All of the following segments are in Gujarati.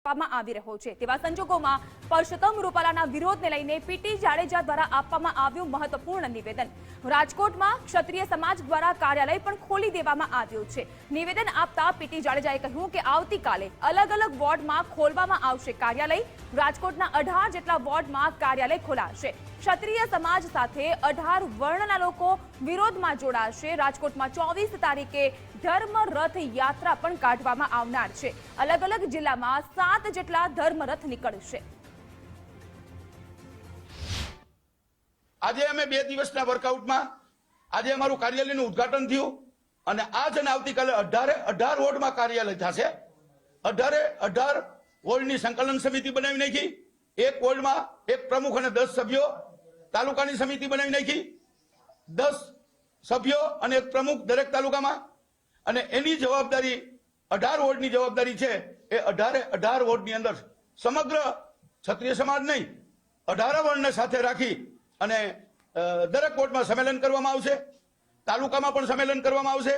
આપવામાં આવી રહ્યો છે. તેવા સંજોગોમાં પરસોત્તમ રૂપાલાના વિરોધને લઈને પીટી જાડેજા દ્વારા આપવામાં આવ્યું મહત્વપૂર્ણ નિવેદન. રાજકોટમાં ક્ષત્રિય સમાજ દ્વારા કાર્યાલય પણ ખોલી દેવામાં આવ્યું છે. નિવેદન આપતા પીટી જાડેજાએ કહ્યું કે આવતીકાલે અલગ અલગ વોર્ડમાં ખોલવામાં આવશે કાર્યાલય. રાજકોટના અઢાર જેટલા વોર્ડમાં કાર્યાલય ખોલાશે. ક્ષત્રિય સમાજ સાથે અઢાર વર્ણના લોકો વિરોધમાં જોડાશે. રાજકોટમાં ચોવીસ તારીખે ધર્મ રથ યાત્રા પણ કાઢવામાં આવનાર છે. અલગ અલગ જિલ્લામાં સાત જેટલા ધર્મ રથ નીકળશે. આજે અમે બે દિવસના વર્કઆઉટમાં આજે અમારું કાર્યાલયનું ઉદ્ઘાટન થયું અને આજ અને આવતીકાલે અઢારે અઢાર વોર્ડમાં કાર્યાલય થશે. અઢારે અઢાર વોર્ડની સંકલન સમિતિ બનાવી નાખી. એક વોર્ડમાં એક પ્રમુખ અને દસ સભ્યો તાલુકાની સમિતિ બનાવી નાખી. દસ સભ્યો અને એક પ્રમુખ દરેક તાલુકામાં. અને એની જવાબદારી અઢાર વોર્ડની જવાબદારી છે. એ અઢારે અઢાર વોર્ડની અંદર સમગ્ર ક્ષત્રિય સમાજ નહીં, અઢાર વર્ણને સાથે રાખી અને દરેક વોર્ડમાં સંમેલન કરવામાં આવશે. તાલુકામાં પણ સંમેલન કરવામાં આવશે.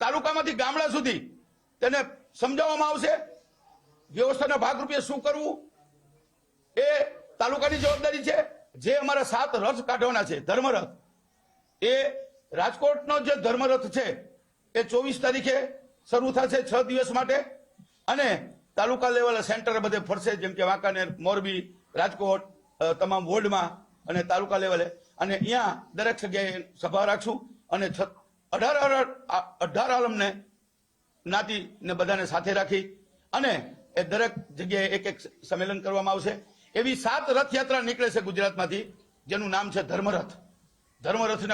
તાલુકામાંથી ગામડા સુધી તેને સમજાવવામાં આવશે. વ્યવસ્થાના ભાગરૂપે શું કરવું? એ તાલુકાની જવાબદારી છે. જે અમારા સાત રથ કાઢવાના છે, ધર્મરથ, એ રાજકોટનો જે ધર્મરથ છે, એ ચોવીસ તારીખે શરૂ થશે છ દિવસ માટે. અને તાલુકા લેવલે સેન્ટર બધે ફરશે, જેમ કે વાંકાનેર, મોરબી, રાજકોટ તમામ વોર્ડમાં અને તાલુકા લેવલે. અને અહીંયા દરેક જગ્યાએ સભા રાખશું અને અઢાર અઢાર આલમને જ્ઞાતિને બધાને સાથે રાખી અને એ દરેક જગ્યાએ એક એક સંમેલન કરવામાં આવશે. એવી સાત રથયાત્રા નીકળે છે ગુજરાતમાંથી જેનું નામ છે ધર્મરથ. ધર્મરથને